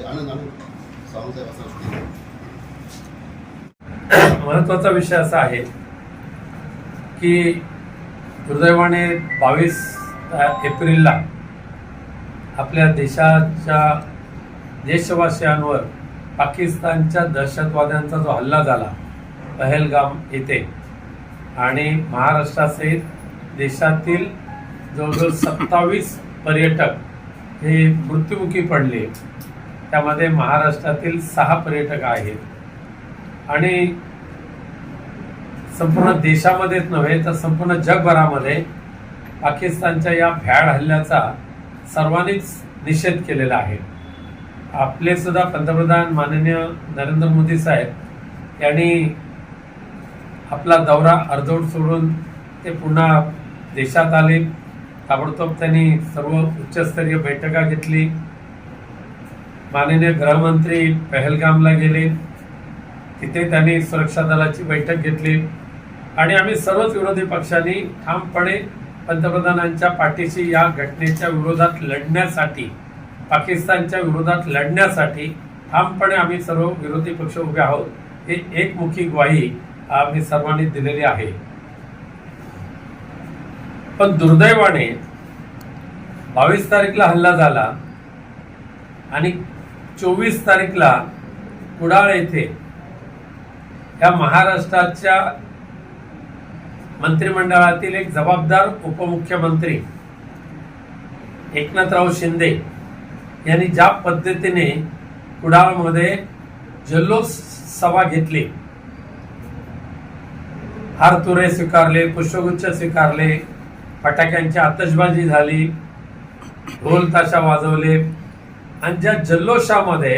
ते आनंद सावंतसाहेब असं महत्त्वाचा विषय असा आहे की दुर्दैवाने बावीस एप्रिलला आपल्या देशाच्या देशवासियांवर पाकिस्तानच्या दहशतवाद्यांचा जो हल्ला झाला पहलगाम येथे आणि महाराष्ट्रासहित देशातील जवळजवळ सत्तावीस पर्यटक हे मृत्युमुखी पडले. त्यामध्ये महाराष्ट्रातील सहा पर्यटक आहेत. आणि संपूर्ण देशामध्येच नव्हे तर संपूर्ण जगभरामध्ये पाकिस्तानच्या या भ्याड हल्ल्याचा सर्वांनीच निषेध केलेला आहे. आपले सुद्धा पंतप्रधान माननीय नरेंद्र मोदी साहेब यांनी आपला दौरा अर्धवट सोडून ते पुन्हा देशात आले. ताबडतोब त्यांनी सर्व उच्चस्तरीय बैठका घेतली. माननीय गृहमंत्री पहलगामला गेले. तिथे त्यांनी सुरक्षा दलाची बैठक घेतली. आणि आम्ही सर्वच विरोधी पक्षांनी ठामपणे पंतप्रधानांच्या पाठीशी या घटनेच्या विरोधात लढण्यासाठी पाकिस्तानच्या विरोधात लढण्यासाठी ठामपणे आम्ही सर्व विरोधी पक्ष उभे आहोत. हे एकमुखी ग्वाही आम्ही सर्वांनी दिलेली आहे. पण दुर्दैवाने बावीस तारीखला हल्ला झाला आणि चोवीस तारीखला कुडाळ येथे या महाराष्ट्राच्या मंत्रिमंडळातील एक जबाबदार उपमुख्यमंत्री एकनाथराव शिंदे यांनी ज्या पद्धतीने कुडाळमध्ये जल्लोष सभा घेतली हारतुरे स्वीकारले पुष्पगुच्छ स्वीकारले फटाक्यांची आतषबाजी झाली ढोल ताशा वाजवले आणि ज्या जल्लोषामध्ये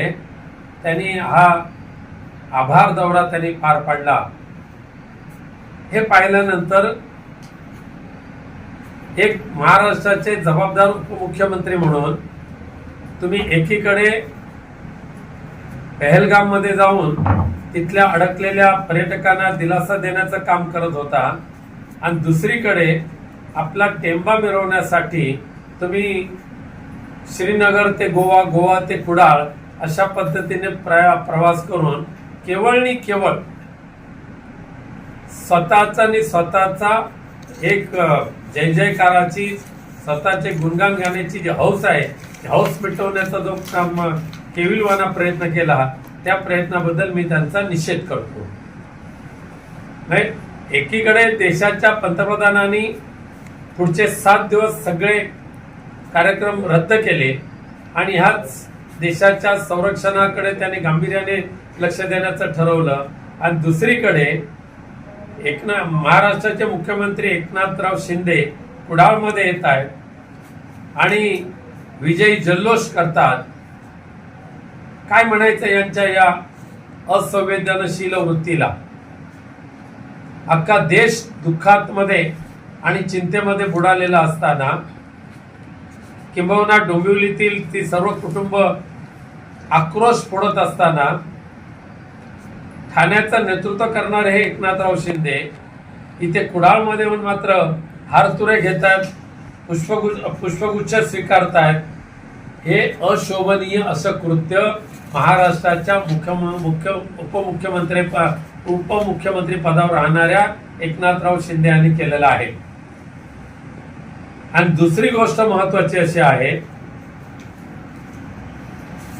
त्यांनी हा आभार दौरा त्यांनी पार पाडला हे पाहिल्यानंतर एक महाराष्ट्राचे जबाबदार उपमुख्यमंत्री म्हणून तुम्ही एकीकडे पहलगाममध्ये जाऊन तिथल्या अडकलेल्या पर्यटकांना दिलासा देण्याचं काम करत होता आणि दुसरीकडे आपला टेंबा मिरवण्यासाठी तुम्ही श्रीनगर ते गोवा गोवा ते कुडाळ अशा पद्धतीने प्रवास करून केवळ आणि केवळ स्वतःचा आणि स्वतःचा एक जय जयकाराची स्वतःचे गुणगान गाण्याची जी हौस आहे ती हौस मिटवण्याचा जो काम केविलवाना प्रयत्न केला त्या प्रयत्नाबद्दल मी त्यांचा निषेध करतो. नाही एकीकडे देशाच्या पंतप्रधानांनी पुढचे सात दिवस सगळे कार्यक्रम रद्द केले आणि ह्याच देशाच्या संरक्षणाकडे त्याने गांभीर्याने लक्ष देण्याचं ठरवलं. आणि दुसरीकडे एकना महाराष्ट्राचे मुख्यमंत्री एकनाथराव शिंदे कुडाळमध्ये येत आहेत आणि विजयी जल्लोष करतात. काय म्हणायचं यांच्या या असंवेदनशील वृत्तीला? अख्खा देश दुःखात मध्ये आणि चिंतेमध्ये बुडालेला असताना किंबहुना डोंबिवलीतील ती सर्व कुटुंब आक्रोश फोडत असताना ठाण्याचं नेतृत्व करणारे हे एकनाथराव शिंदे इथे कुडाळमध्ये येऊन मात्र हारतुरे घेत आहेत पुष्पगुच्छ पुष्पगुच्छ स्वीकारतायत. हे अशोभनीय असं कृत्य महाराष्ट्राच्या मुख्य मुख्य उपमुख्यमंत्री उपमुख्यमंत्री पदावर राहणाऱ्या एकनाथराव शिंदे यांनी केलेलं आहे. आणि दुसरी गोष्ट महत्वाची अशी आहे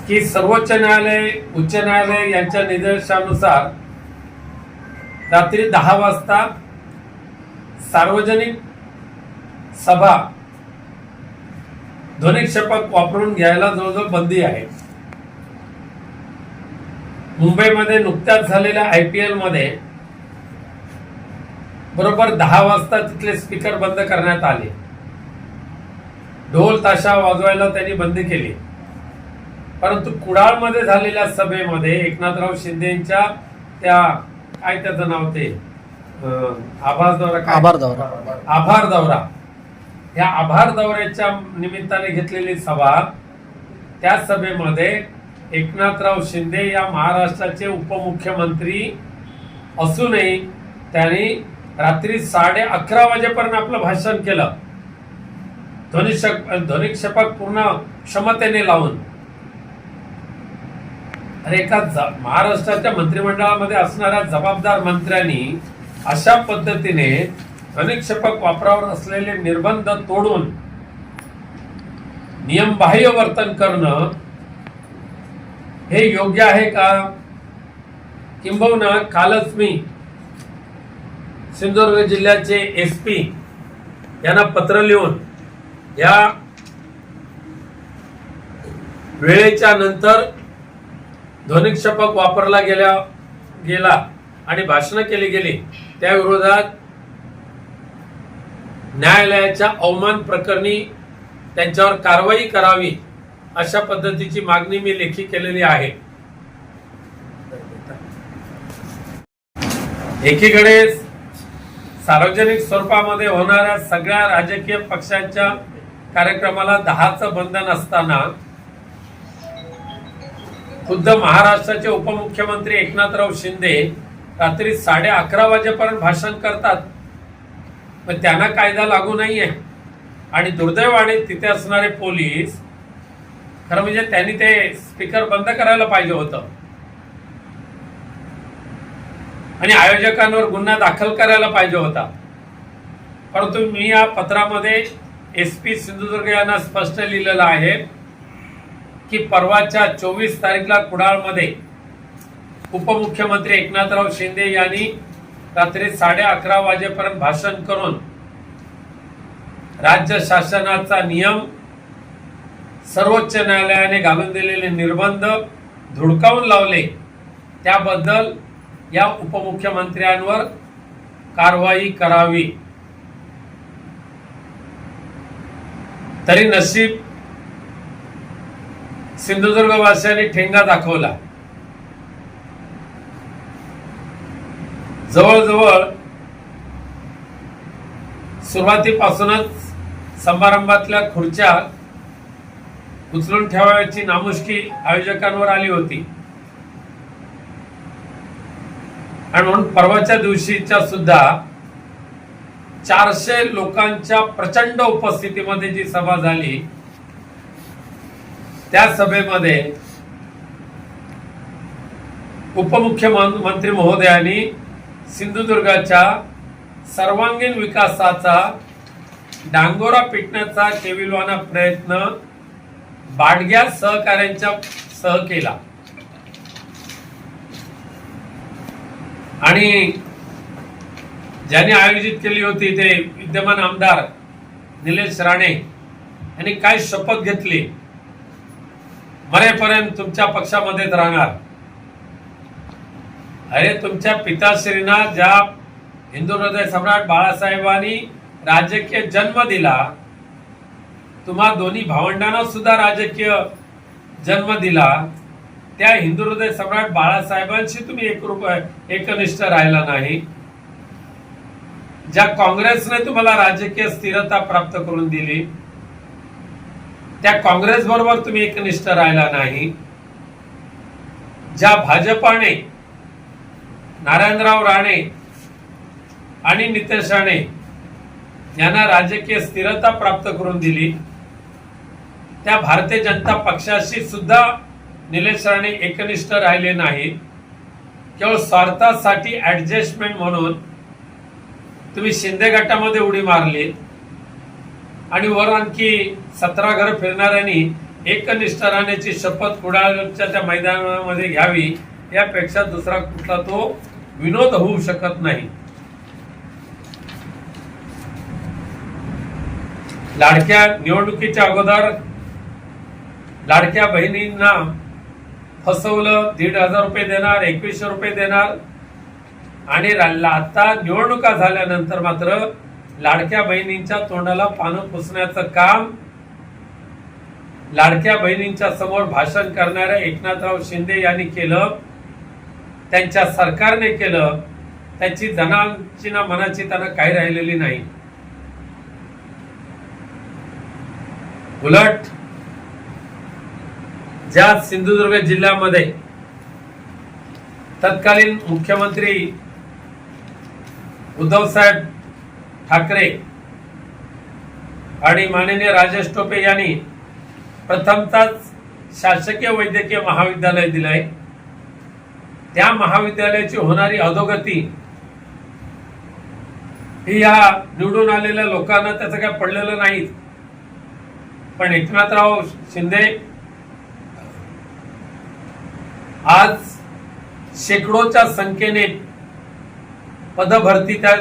की सर्वोच्च न्यायालय उच्च न्यायालय यांच्या निर्देशानुसार रात्री दहा वाजता सार्वजनिक सभा ध्वनिक्षेपक वापरून घ्यायला जवळजवळ बंदी आहे. मुंबईमध्ये नुकत्याच झालेल्या आय पी एलमध्ये बरोबर दहा वाजता तिथले स्पीकर बंद करण्यात आले. ढोल ताशा वाजवायला त्यांनी बंदी केली परंतु कुडाळमध्ये झालेल्या सभेमध्ये एकनाथराव शिंदेच्या त्या काय त्याचं नाव ते आभार दौरा? आभार दौरा. आभार दौरा या आभार दौऱ्याच्या निमित्ताने घेतलेली सभा त्या सभेमध्ये एकनाथराव शिंदे या महाराष्ट्राचे उपमुख्यमंत्री असूनही त्यांनी रात्री साडे अकरा वाजेपर्यंत आपलं भाषण केलं ध्वनिक्षेप ध्वनिक्षेपक पूर्ण क्षमतेने लावून. अरे एका महाराष्ट्राच्या मंत्रिमंडळामध्ये असणाऱ्या जबाबदार मंत्र्यांनी अशा पद्धतीने ध्वनिक्षेपक वापरावर असलेले निर्बंध तोडून नियमबाह्य वर्तन करणं हे योग्य आहे का? किंबहुना कालच मी सिंधुदुर्ग जिल्ह्याचे एस पी यांना पत्र लिहून या वेळेच्या नंतर ध्वनिक्षेपक वापरला गेल्या गेला आणि भाषणं केली गेली त्या विरोधात न्यायालयाच्या अवमान प्रकरणी त्यांच्यावर कारवाई करावी अशा पद्धतीची मागणी मी लेखी केलेली आहे. एकीकडे सार्वजनिक स्वरूपामध्ये होणाऱ्या सगळ्या राजकीय पक्षांच्या कार्यक्रमाला दहाचं बंधन असताना खुद्द महाराष्ट्राचे उपमुख्यमंत्री एकनाथराव शिंदे रात्री साडे अकरा वाजेपर्यंत भाषण करतात. पण त्यांना कायदा लागू नाहीये. आणि दुर्दैवाने तिथे असणारे पोलीस खरं म्हणजे त्यांनी ते स्पीकर बंद करायला पाहिजे होतं. आणि आयोजकांवर गुन्हा दाखल करायला पाहिजे होता. परंतु मी या पत्रामध्ये एस पी सिंधुदुर्ग यांना स्पष्ट लिहिलेलं आहे की परवाच्या चोवीस तारीखला कुडाळमध्ये उपमुख्यमंत्री एकनाथराव शिंदे यांनी रात्री साडे अकरा वाजेपर्यंत भाषण करून राज्य शासनाचा नियम सर्वोच्च न्यायालयाने घालून दिलेले निर्बंध धुडकावून लावले. त्याबद्दल या उपमुख्यमंत्र्यांवर कारवाई करावी. तरी नशीब सिंधुदुर्गवासियांनी ठेंगा दाखवला. जवळजवळ सुरुवातीपासूनच समारंभातल्या खुर्च्या उचलून ठेवायची नामुष्की आयोजकांवर आली होती. आणि म्हणून परवाच्या दिवशीच्या सुद्धा चारशे लोकांच्या प्रचंड उपस्थितीमध्ये जी सभा झाली त्या सभेमध्ये उपमुख्यमंत्री महोदयांनी सिंधुदुर्गाच्या सर्वांगीण विकासाचा डांगोरा पिटण्याचा केविलवाना प्रयत्न बाडग्या सहकाऱ्यांच्या सह केला. आणि ज्यांनी आयोजित केली होती ते विद्यमान आमदार निलेश राणे यांनी काय शपथ घेतली? मरेपर्यंत तुमच्या पक्षामध्येच राहणार. अरे तुमच्या पिताश्रींना ज्या हिंदू हृदय सम्राट बाळासाहेबांनी राजकीय जन्म दिला तुम्हा दोन्ही भावंडांना सुद्धा राजकीय जन्म दिला त्या हिंदू हृदय सम्राट बाळासाहेबांशी तुम्ही एक एकनिष्ठ राहिला नाही. ज्या काँग्रेसने तुम्हाला राजकीय स्थिरता प्राप्त करून दिली त्या काँग्रेस बरोबर तुम्ही एकनिष्ठ राहिला नाही. ज्या भाजपाने नारायणराव राणे आणि नितेश राणे यांना राजकीय स्थिरता प्राप्त करून दिली त्या भारतीय जनता पक्षाशी सुद्धा निलेश राणे एकनिष्ठ राहिले नाहीत. केवळ स्वार्थासाठी ऍडजस्टमेंट म्हणून तुम्ही शिंदे गटामध्ये उडी मारली आणि वर आणखी सतरा घर फिरणाऱ्यांनी एकनिष्ठ राहण्याची शपथ कुडाळच्या त्या मैदानामध्ये घ्यावी यापेक्षा दुसरा कुठला तो विनोद होऊ शकत नाही. लाडक्या निवडणुकीच्या अगोदर लाडक्या बहिणींना फसवलं दीड हजार रुपये देणार एकवीसशे रुपये देणार आणि आता निवडणुका झाल्यानंतर मात्र लाडक्या बहिणींच्या तोंडाला पानं पुसण्याचं काम लाडक्या बहिणींच्या समोर भाषण करणाऱ्या एकनाथराव शिंदे यांनी केलं त्यांच्या सरकारने केलं त्याची जनांची ना मनाची त्यांना काही राहिलेली नाही. उलट ज्या सिंधुदुर्ग जिल्ह्यामध्ये तत्कालीन मुख्यमंत्री उद्धव साहेब ठाकरे आणि माननीय राजेश टोपे यांनी प्रथमतच शासकीय वैद्यकीय महाविद्यालय दिलंय. त्या महाविद्यालयाची होणारी अधोगती ही या निवडून आलेल्या लोकांना त्याचं काय पडलेलं नाही पण एकनाथराव शिंदे आज शेकडोच्या संख्येने पदभरती त्या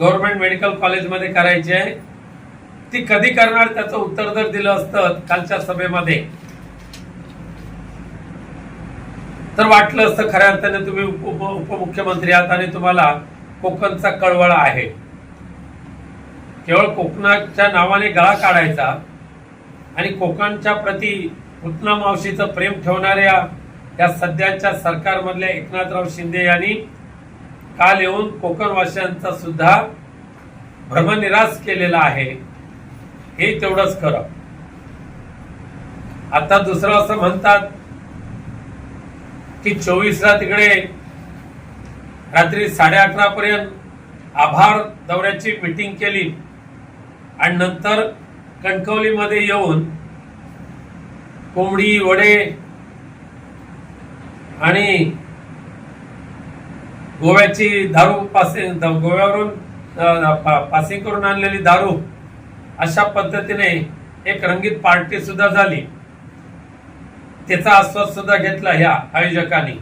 गव्हर्नमेंट मेडिकल कॉलेजमध्ये करायची आहे. ती कधी करणार त्याचं उत्तर जर दिलं असतं कालच्या सभेमध्ये तर वाटलं असतं खऱ्या अर्थाने तुम्ही उप- उपमुख्यमंत्री आहात आणि तुम्हाला कोकणचा कळवळा आहे. केवळ कोकणाच्या नावाने गळा काढायचा आणि कोकणच्या प्रती पुतना मावशीचं प्रेम ठेवणाऱ्या या सध्याच्या सरकारमधल्या एकनाथराव शिंदे यांनी काल येऊन कोकणवासियांचा सुद्धा भ्रमनिरास केलेला आहे. हे तेवढंच खरं. आता दुसरं असं म्हणतात की चोवीसला तिकडे रात्री साडे अकरा पर्यंत आभार दौऱ्याची मिटिंग केली आणि नंतर कणकवलीमध्ये येऊन कोंबडी वडे आणि गोव्याची दारू पासिंग गोव्यावरून पासिंग करून आणलेली दारू अशा पद्धतीने एक रंगीत पार्टी सुद्धा झाली. त्याचा आस्वाद सुद्धा घेतला ह्या आयोजकांनी.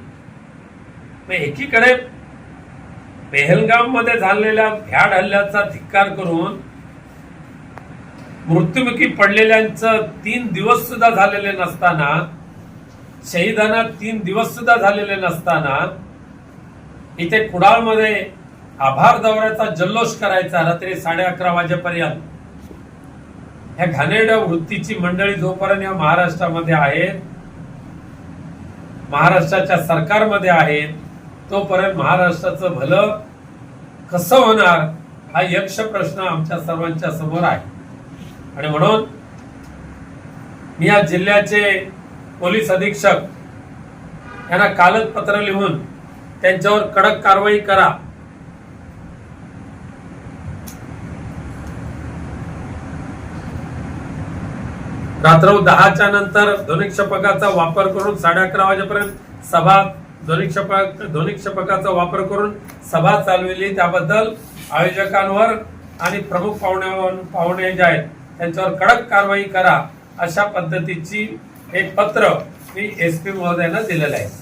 मग एकीकडे पेहलगाममध्ये झालेल्या भ्याड हल्ल्याचा धिक्कार करून मृत्युमुखी पडलेल्यांचं तीन दिवस सुद्धा झालेले नसताना शहीदांना तीन दिवस सुद्धा झालेले नसताना इथे कुडाळमध्ये आभार दौऱ्याचा जल्लोष करायचा रात्री साडे अकरा वाजेपर्यंत. ह्या घाणेरड्या वृत्तीची मंडळी जोपर्यंत या महाराष्ट्रामध्ये आहेत महाराष्ट्राच्या सरकारमध्ये आहेत तोपर्यंत महाराष्ट्राचं भलं कसं होणार हा यक्ष प्रश्न आमच्या सर्वांच्या समोर आहे. आणि म्हणून मी या जिल्ह्याचे पोलीस अधीक्षक यांना कालच पत्र लिहून त्यांच्यावर कडक कारवाई करा. रात्र दहाच्या नंतर ध्वनिक्षेपकाचा वापर करून साडे अकरा वाजेपर्यंत सभा ध्वनिक्षेपक ध्वनिक्षेपकाचा वापर करून सभा चालविली. त्याबद्दल आयोजकांवर आणि प्रमुख पाहुण्या पाहुणे जे आहेत त्यांच्यावर कडक कारवाई करा अशा पद्धतीची एक पत्र मी एस पी महोदयांना दिलेलं आहे.